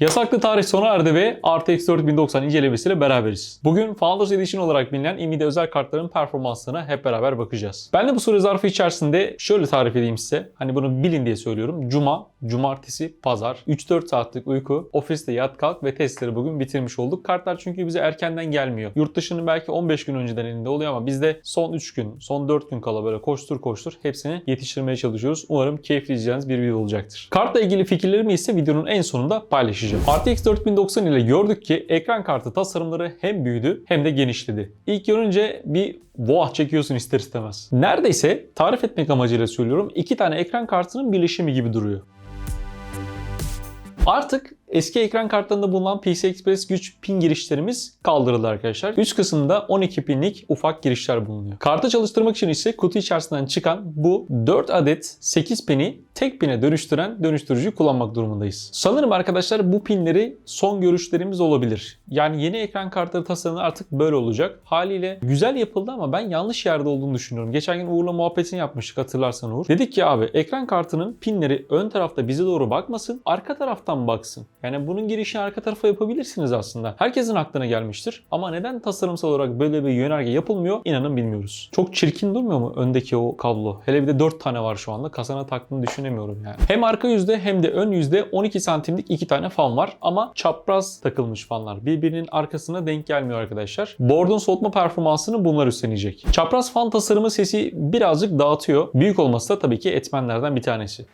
Yasaklı tarih sona erdi ve RTX 4090 incelemesiyle beraberiz. Bugün Founders Edition olarak bilinen Nvidia özel kartların performanslarına hep beraber bakacağız. Ben de bu süre zarfı içerisinde şöyle tarif edeyim size. Hani bunu bilin diye söylüyorum. Cuma, cumartesi, pazar, 3-4 saatlik uyku, ofiste yat kalk ve testleri bugün bitirmiş olduk. Kartlar çünkü bize erkenden gelmiyor. Yurt dışının belki 15 gün önceden elinde oluyor ama bizde son 3 gün, son 4 gün kala böyle koştur koştur hepsini yetiştirmeye çalışıyoruz. Umarım keyifli izleyeceğiniz bir video olacaktır. Kartla ilgili fikirlerimi ise videonun en sonunda paylaşacağım. RTX 4090 ile gördük ki ekran kartı tasarımları hem büyüdü hem de genişledi. İlk görünce bir voah çekiyorsun ister istemez. Neredeyse tarif etmek amacıyla söylüyorum iki tane ekran kartının birleşimi gibi duruyor. Artık eski ekran kartlarında bulunan PCI Express güç pin girişlerimiz kaldırıldı arkadaşlar. Üst kısımda 12 pinlik ufak girişler bulunuyor. Kartı çalıştırmak için ise kutu içerisinden çıkan bu 4 adet 8 pini tek pine dönüştüren dönüştürücüyü kullanmak durumundayız. Sanırım arkadaşlar bu pinleri son görüşlerimiz olabilir. Yani yeni ekran kartları tasarımı artık böyle olacak. Haliyle güzel yapıldı ama ben yanlış yerde olduğunu düşünüyorum. Geçen gün Uğur'la muhabbetini yapmıştık hatırlarsan Uğur. Dedik ki abi ekran kartının pinleri ön tarafta bize doğru bakmasın, arka taraftan baksın. Yani bunun girişini arka tarafa yapabilirsiniz aslında. Herkesin aklına gelmiştir. Ama neden tasarımsal olarak böyle bir yönerge yapılmıyor inanın bilmiyoruz. Çok çirkin durmuyor mu öndeki o kablo? Hele bir de 4 tane var şu anda. Kasana taktığını düşünemiyorum yani. Hem arka yüzde hem de ön yüzde 12 santimlik iki tane fan var. Ama çapraz takılmış fanlar. Birbirinin arkasına denk gelmiyor arkadaşlar. Board'un soğutma performansını bunlar üstlenecek. Çapraz fan tasarımı sesi birazcık dağıtıyor. Büyük olması da tabii ki etmenlerden bir tanesi.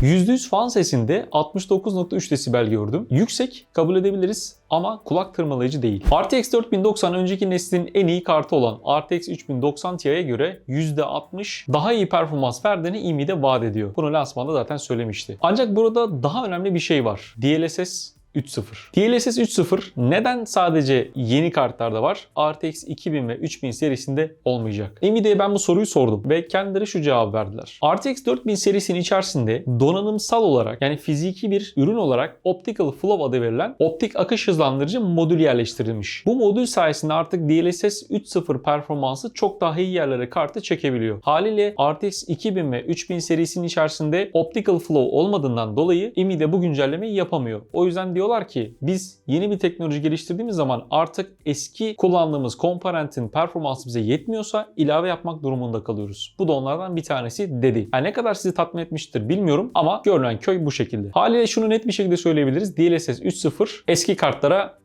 %100 fan sesinde 69.3 desibel gördüm. Yüksek kabul edebiliriz ama kulak tırmalayıcı değil. RTX 4090 önceki neslin en iyi kartı olan RTX 3090 Ti'ye göre %60 daha iyi performans verdiğini Nvidia vaat ediyor. Bunu lansmanda zaten söylemişti. Ancak burada daha önemli bir şey var. DLSS 3.0. DLSS 3.0 neden sadece yeni kartlarda var? RTX 2000 ve 3000 serisinde olmayacak. Nvidia'ya ben bu soruyu sordum ve kendileri şu cevabı verdiler. RTX 4000 serisinin içerisinde donanımsal olarak yani fiziki bir ürün olarak Optical Flow adı verilen optik akış hızlandırıcı modül yerleştirilmiş. Bu modül sayesinde artık DLSS 3.0 performansı çok daha iyi yerlere kartı çekebiliyor. Haliyle RTX 2000 ve 3000 serisinin içerisinde Optical Flow olmadığından dolayı Nvidia bu güncellemeyi yapamıyor. O yüzden diyorlar ki biz yeni bir teknoloji geliştirdiğimiz zaman artık eski kullandığımız komponentin performansı bize yetmiyorsa ilave yapmak durumunda kalıyoruz. Bu da onlardan bir tanesi dedi. Yani ne kadar sizi tatmin etmiştir bilmiyorum ama görünen köy bu şekilde. Haliyle şunu net bir şekilde söyleyebiliriz. DLSS 3.0 eski kartlara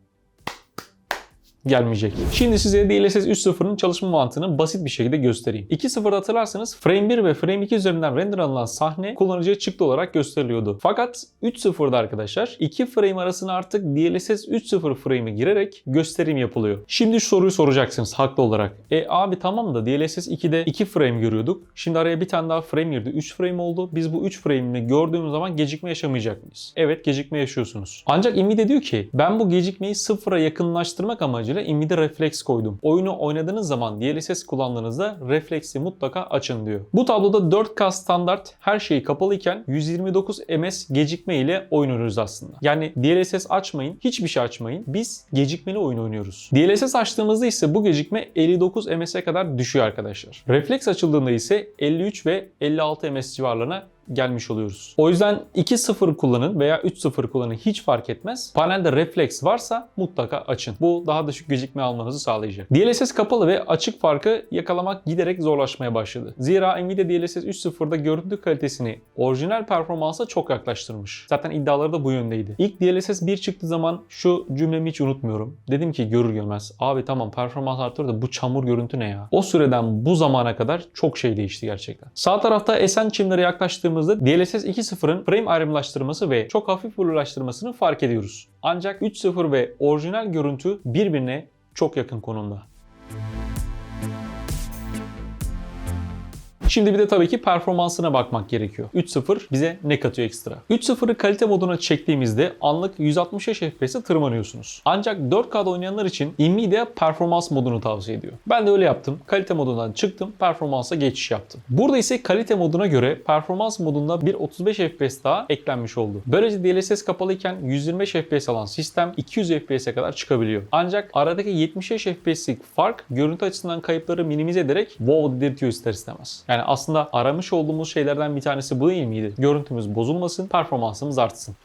gelmeyecek. Şimdi size DLSS 3.0'ın çalışma mantığını basit bir şekilde göstereyim. 2.0'da hatırlarsanız Frame 1 ve Frame 2 üzerinden render alınan sahne kullanıcıya çıktı olarak gösteriliyordu. Fakat 3.0'da arkadaşlar iki frame arasına artık DLSS 3.0 frame'i girerek gösterim yapılıyor. Şimdi şu soruyu soracaksınız haklı olarak. E abi tamam da DLSS 2'de 2 frame görüyorduk. Şimdi araya bir tane daha frame girdi. 3 frame oldu. Biz bu 3 frame'i gördüğümüz zaman gecikme yaşamayacak mıyız? Evet gecikme yaşıyorsunuz. Ancak Nvidia diyor ki ben bu gecikmeyi sıfıra yakınlaştırmak amacıyla Nvidia Reflex koydum. Oyunu oynadığınız zaman DLSS kullandığınızda Reflex'i mutlaka açın diyor. Bu tabloda 4K standart her şeyi kapalıyken 129 ms gecikme ile oyun oynuyoruz aslında. Yani DLSS açmayın, hiçbir şey açmayın. Biz gecikmeli oyun oynuyoruz. DLSS açtığımızda ise bu gecikme 59 ms'e kadar düşüyor arkadaşlar. Reflex açıldığında ise 53 ve 56 ms civarlarına gelmiş oluyoruz. O yüzden 2.0 kullanın veya 3.0 kullanın hiç fark etmez. Panelde refleks varsa mutlaka açın. Bu daha düşük gecikme almanızı sağlayacak. DLSS kapalı ve açık farkı yakalamak giderek zorlaşmaya başladı. Zira Nvidia DLSS 3.0'da görüntü kalitesini orijinal performansa çok yaklaştırmış. Zaten iddiaları da bu yöndeydi. İlk DLSS 1 çıktığı zaman şu cümlemi hiç unutmuyorum. Dedim ki görür görmez abi tamam performans artıyor da bu çamur görüntü ne ya? O süreden bu zamana kadar çok şey değişti gerçekten. Sağ tarafta esen çimlere yaklaştığımız baktığımızda DLSS 2.0'ın frame ayrımlaştırması ve çok hafif blulaştırmasını fark ediyoruz. Ancak 3.0 ve orijinal görüntü birbirine çok yakın konumda. Şimdi bir de tabii ki performansına bakmak gerekiyor. 3.0 bize ne katıyor ekstra? 3.0'ı kalite moduna çektiğimizde anlık 165 FPS'e tırmanıyorsunuz. Ancak 4K'da oynayanlar için Nvidia performans modunu tavsiye ediyor. Ben de öyle yaptım. Kalite modundan çıktım, performansa geçiş yaptım. Burada ise kalite moduna göre performans modunda bir 35 FPS daha eklenmiş oldu. Böylece DLSS kapalıyken 125 FPS alan sistem 200 FPS'e kadar çıkabiliyor. Ancak aradaki 75 FPS'lik fark görüntü açısından kayıpları minimize ederek wow dedirtiyor ister istemez. Yani aslında aramış olduğumuz şeylerden bir tanesi bu değil miydi? Görüntümüz bozulmasın, performansımız artsın.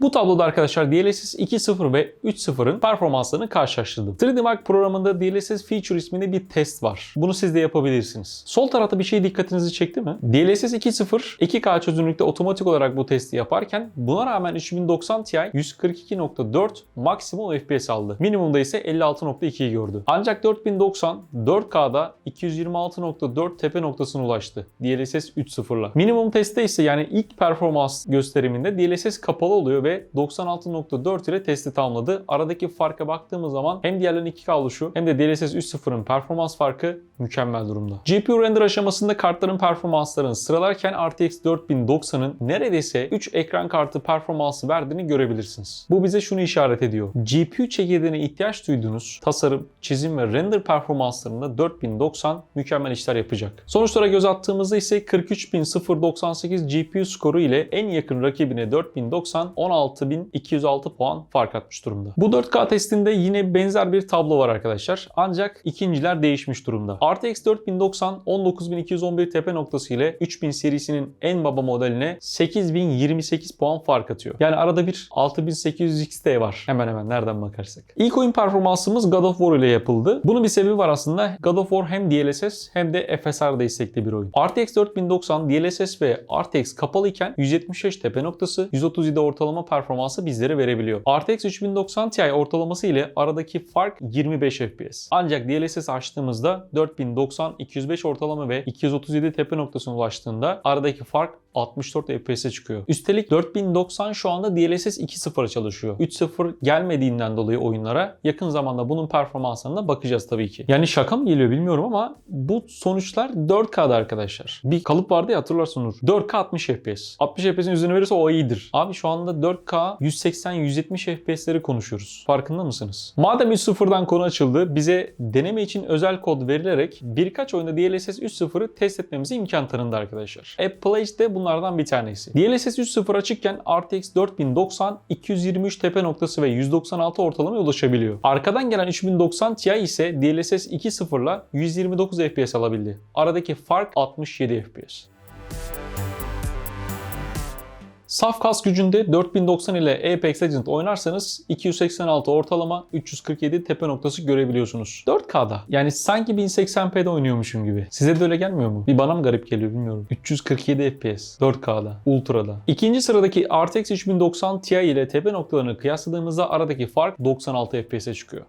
Bu tabloda arkadaşlar DLSS 2.0 ve 3.0'ın performanslarını karşılaştırdım. 3D Mark programında DLSS Feature isminde bir test var. Bunu siz de yapabilirsiniz. Sol tarafta bir şey dikkatinizi çekti mi? DLSS 2.0 2K çözünürlükte otomatik olarak bu testi yaparken buna rağmen 3090 Ti 142.4 maksimum FPS aldı. Minimumda ise 56.2'yi gördü. Ancak 4090 4K'da 226.4 tepe noktasına ulaştı. DLSS 3.0'la. Minimum testte ise yani ilk performans gösteriminde DLSS kapalı oluyor ve 96.4 ile testi tamamladı. Aradaki farka baktığımız zaman hem diğerlerinin 2K oluşu hem de DLSS 3.0'ın performans farkı mükemmel durumda. GPU render aşamasında kartların performanslarını sıralarken RTX 4090'ın neredeyse 3 ekran kartı performansı verdiğini görebilirsiniz. Bu bize şunu işaret ediyor. GPU çekirdeğine ihtiyaç duyduğunuz tasarım, çizim ve render performanslarında 4090 mükemmel işler yapacak. Sonuçlara göz attığımızda ise 43098 GPU skoru ile en yakın rakibine 4090 16206 puan fark atmış durumda. Bu 4K testinde yine benzer bir tablo var arkadaşlar. Ancak ikinciler değişmiş durumda. RTX 4090 19211 tepe noktası ile 3000 serisinin en baba modeline 8028 puan fark atıyor. Yani arada bir 6800 XT var. Hemen hemen nereden bakarsak. İlk oyun performansımız God of War ile yapıldı. Bunun bir sebebi var aslında. God of War hem DLSS hem de FSR destekli bir oyun. RTX 4090 DLSS ve RTX kapalı iken 175 tepe noktası, 137 ortalama performansı bizlere verebiliyor. RTX 3090 Ti ortalaması ile aradaki fark 25 FPS. Ancak DLSS açtığımızda 4090 205 ortalama ve 237 tepe noktasına ulaştığında aradaki fark 64 FPS'e çıkıyor. Üstelik 4090 şu anda DLSS 2.0 çalışıyor. 3.0 gelmediğinden dolayı oyunlara yakın zamanda bunun performanslarına bakacağız tabii ki. Yani şaka mı geliyor bilmiyorum ama bu sonuçlar 4K'da arkadaşlar. Bir kalıp vardı ya hatırlarsın Nur. 4K 60 FPS. 60 FPS'in üzerine verirse o iyidir. Abi şu anda 4K 180-170 FPS'leri konuşuyoruz. Farkında mısınız? Madem 3.0'dan konu açıldı bize deneme için özel kod verilerek birkaç oyunda DLSS 3.0'ı test etmemize imkan tanındı arkadaşlar. Apple de bunlardan bir tanesi. DLSS 3.0 açıkken RTX 4090 223 tepe noktası ve 196 ortalamaya ulaşabiliyor. Arkadan gelen 3090 Ti ise DLSS 2.0 ile 129 FPS alabildi. Aradaki fark 67 FPS. Saf kas gücünde 4090 ile Apex Legends oynarsanız 286 ortalama 347 tepe noktası görebiliyorsunuz. 4K'da yani sanki 1080p'de oynuyormuşum gibi. Size de öyle gelmiyor mu? Bir bana mı garip geliyor bilmiyorum. 347 FPS 4K'da, Ultra'da. İkinci sıradaki RTX 3090 Ti ile tepe noktalarını kıyasladığımızda aradaki fark 96 FPS'e çıkıyor.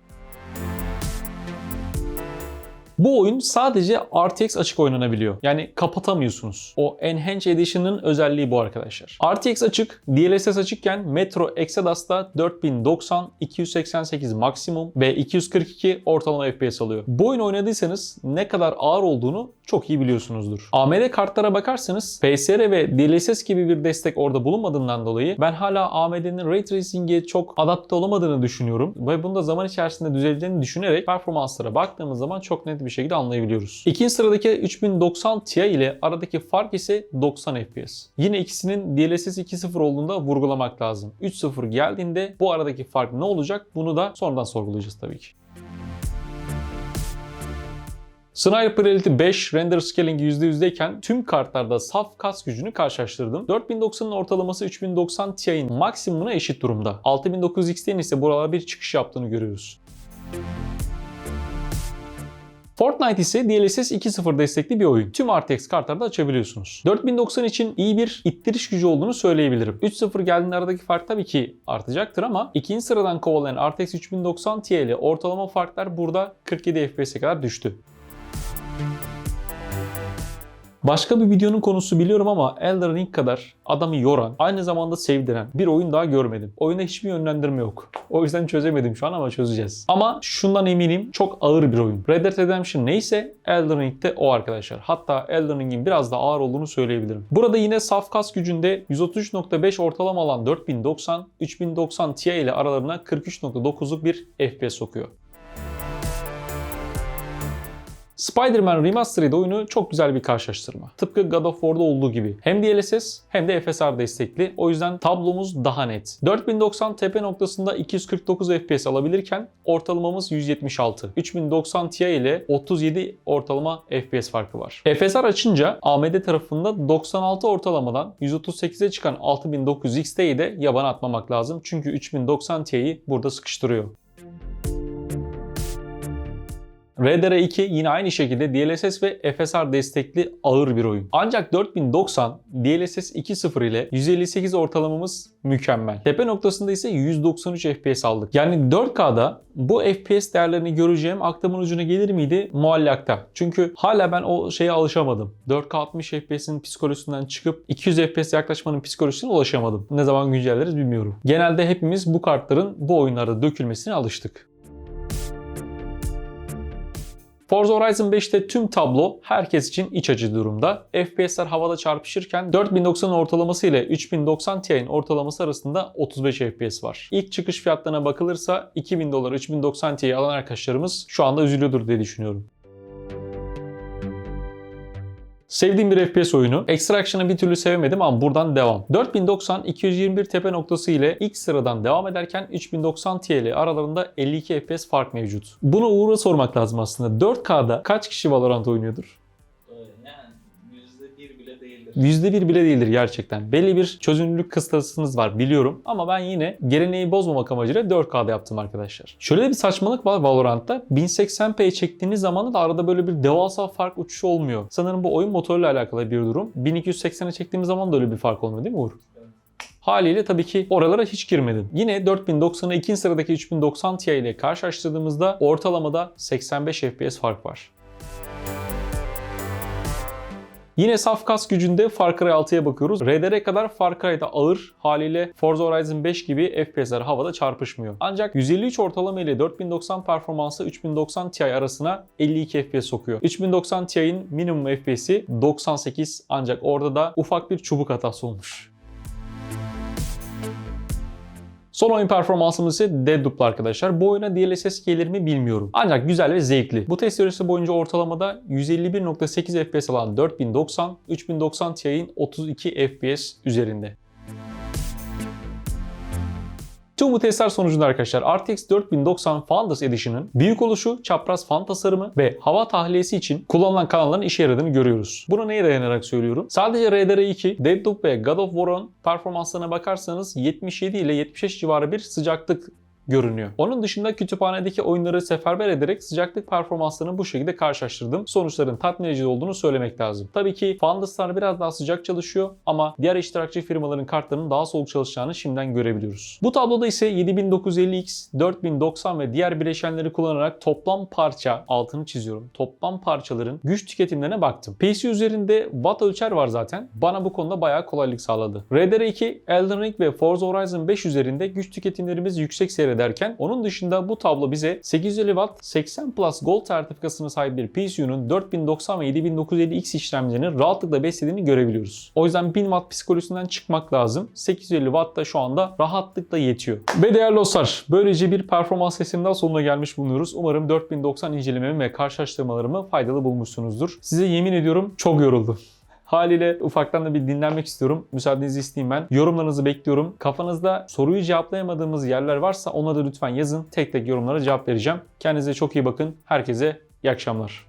Bu oyun sadece RTX açık oynanabiliyor. Yani kapatamıyorsunuz. O Enhanced Edition'ın özelliği bu arkadaşlar. RTX açık, DLSS açıkken Metro Exodus'ta 4090, 288 maksimum ve 242 ortalama FPS alıyor. Bu oyun oynadıysanız ne kadar ağır olduğunu çok iyi biliyorsunuzdur. AMD kartlara bakarsanız PSR ve DLSS gibi bir destek orada bulunmadığından dolayı ben hala AMD'nin Ray Tracing'e çok adapte olamadığını düşünüyorum ve bunu da zaman içerisinde düzeleceğini düşünerek performanslara baktığımız zaman çok net bir şekilde anlayabiliyoruz. İkinci sıradaki 3090 Ti ile aradaki fark ise 90 FPS. Yine ikisinin DLSS 2.0 olduğunda vurgulamak lazım. 3.0 geldiğinde bu aradaki fark ne olacak bunu da sonradan sorgulayacağız tabii ki. Sniper Elite 5 render scaling %100'deyken tüm kartlarda saf kas gücünü karşılaştırdım. 4090'ın ortalaması 3090 Ti'nin maksimumuna eşit durumda. 6900 XT'nin ise buralara bir çıkış yaptığını görüyoruz. Fortnite ise DLSS 2.0 destekli bir oyun. Tüm RTX kartlarda açabiliyorsunuz. 4090 için iyi bir ittiriş gücü olduğunu söyleyebilirim. 3.0 geldiğinde aradaki fark tabii ki artacaktır ama ikinci sıradan kovalayan RTX 3090 Ti ile ortalama farklar burada 47 FPS'e kadar düştü. Başka bir videonun konusu biliyorum ama Elden Ring kadar adamı yoran, aynı zamanda sevdiren bir oyun daha görmedim. Oyunda hiçbir yönlendirme yok. O yüzden çözemedim şu an ama çözeceğiz. Ama şundan eminim çok ağır bir oyun. Red Dead Redemption neyse Elden Ring de o arkadaşlar. Hatta Elden Ring'in biraz da ağır olduğunu söyleyebilirim. Burada yine saf kas gücünde 133.5 ortalama alan 4090, 3090 Ti ile aralarına 43.9'luk bir FPS sokuyor. Spider-Man Remastered oyunu çok güzel bir karşılaştırma. Tıpkı God of War'da olduğu gibi. Hem DLSS hem de FSR destekli. O yüzden tablomuz daha net. 4090 tepe noktasında 249 FPS alabilirken ortalamamız 176. 3090 Ti ile 37 ortalama FPS farkı var. FSR açınca AMD tarafında 96 ortalamadan 138'e çıkan 6900 XT'yi de yabana atmamak lazım. Çünkü 3090 Ti'yi burada sıkıştırıyor. RDR2 yine aynı şekilde DLSS ve FSR destekli ağır bir oyun. Ancak 4090 DLSS 2.0 ile 158 ortalamamız mükemmel. Tepe noktasında ise 193 FPS aldık. Yani 4K'da bu FPS değerlerini göreceğim aklımın ucuna gelir miydi? Muallakta. Çünkü hala ben o şeye alışamadım. 4K 60 FPS'in psikolojisinden çıkıp 200 FPS yaklaşmanın psikolojisine ulaşamadım. Ne zaman güncelleriz bilmiyorum. Genelde hepimiz bu kartların bu oyunlarda dökülmesine alıştık. Forza Horizon 5'te tüm tablo herkes için iç açıcı durumda. FPS'ler havada çarpışırken 4090 ortalaması ile 3090 Ti'nin ortalaması arasında 35 FPS var. İlk çıkış fiyatlarına bakılırsa 2000 dolar 3090 Ti'yi alan arkadaşlarımız şu anda üzülüyordur diye düşünüyorum. Sevdiğim bir FPS oyunu. Extraction'ı bir türlü sevemedim ama buradan devam. 4090 221 tepe noktası ile ilk sıradan devam ederken 3090 Ti ile aralarında 52 FPS fark mevcut. Bunu Uğur'a sormak lazım aslında. 4K'da kaç kişi Valorant oynuyordur? %1 bile değildir gerçekten. Belli bir çözünürlük kıstasınız var biliyorum. Ama ben yine geleneği bozmamak amacıyla 4K'da yaptım arkadaşlar. Şöyle bir saçmalık var Valorant'ta. 1080p çektiğiniz zaman da arada böyle bir devasa fark uçuşu olmuyor. Sanırım bu oyun motoruyla alakalı bir durum. 1280'e çektiğimiz zaman da öyle bir fark olmuyor değil mi Uğur? Haliyle tabii ki oralara hiç girmedim. Yine 4090'ı ikinci sıradaki 3090 Ti ile karşılaştırdığımızda ortalamada 85 FPS fark var. Yine saf kas gücünde Far Cry 6'ya bakıyoruz. RDR kadar Far Cry'da ağır haliyle Forza Horizon 5 gibi FPS'ler havada çarpışmıyor. Ancak 153 ortalama ile 4090 performansı 3090 Ti arasına 52 FPS sokuyor. 3090 Ti'nin minimum FPS'i 98 ancak orada da ufak bir çubuk hatası olmuş. Son oyun performansımız ise Deadloop'lu arkadaşlar. Bu oyuna DLSS gelir mi bilmiyorum. Ancak güzel ve zevkli. Bu test süresi boyunca ortalamada 151.8 FPS alan 4090, 3090 Ti'nin 32 FPS üzerinde. Tüm bu testler sonucunda arkadaşlar RTX 4090 Founders Edition'ın büyük oluşu, çapraz fan tasarımı ve hava tahliyesi için kullanılan kanalların işe yaradığını görüyoruz. Bunu neye dayanarak söylüyorum? Sadece RDR2, Deadloop ve God of War'un performanslarına bakarsanız 77 ile 75 civarı bir sıcaklık görünüyor. Onun dışında kütüphanedeki oyunları seferber ederek sıcaklık performanslarını bu şekilde karşılaştırdım. Sonuçların tatmin edici olduğunu söylemek lazım. Tabii ki Founders'lar biraz daha sıcak çalışıyor ama diğer iştirakçı firmaların kartlarının daha soğuk çalışacağını şimdiden görebiliyoruz. Bu tabloda ise 7950X, 4090 ve diğer bileşenleri kullanarak toplam parça, altını çiziyorum, toplam parçaların güç tüketimlerine baktım. PC üzerinde watt ölçer var zaten. Bana bu konuda bayağı kolaylık sağladı. RDR2, Elden Ring ve Forza Horizon 5 üzerinde güç tüketimlerimiz yüksek seyrederken onun dışında bu tablo bize 850 Watt 80 Plus Gold sertifikasına sahip bir PCU'nun 4090 ve 7950X işlemcilerini rahatlıkla beslediğini görebiliyoruz. O yüzden 1000 Watt psikolojisinden çıkmak lazım. 850 Watt da şu anda rahatlıkla yetiyor. Ve değerli dostlar böylece bir performans daha sonuna gelmiş bulunuyoruz. Umarım 4090 incelememi ve karşılaştırmalarımı faydalı bulmuşsunuzdur. Size yemin ediyorum çok yoruldum. Haliyle ufaktan da bir dinlenmek istiyorum. Müsaadenizi isteyeyim ben. Yorumlarınızı bekliyorum. Kafanızda soruyu cevaplayamadığımız yerler varsa onları da lütfen yazın. Tek tek yorumlara cevap vereceğim. Kendinize çok iyi bakın. Herkese iyi akşamlar.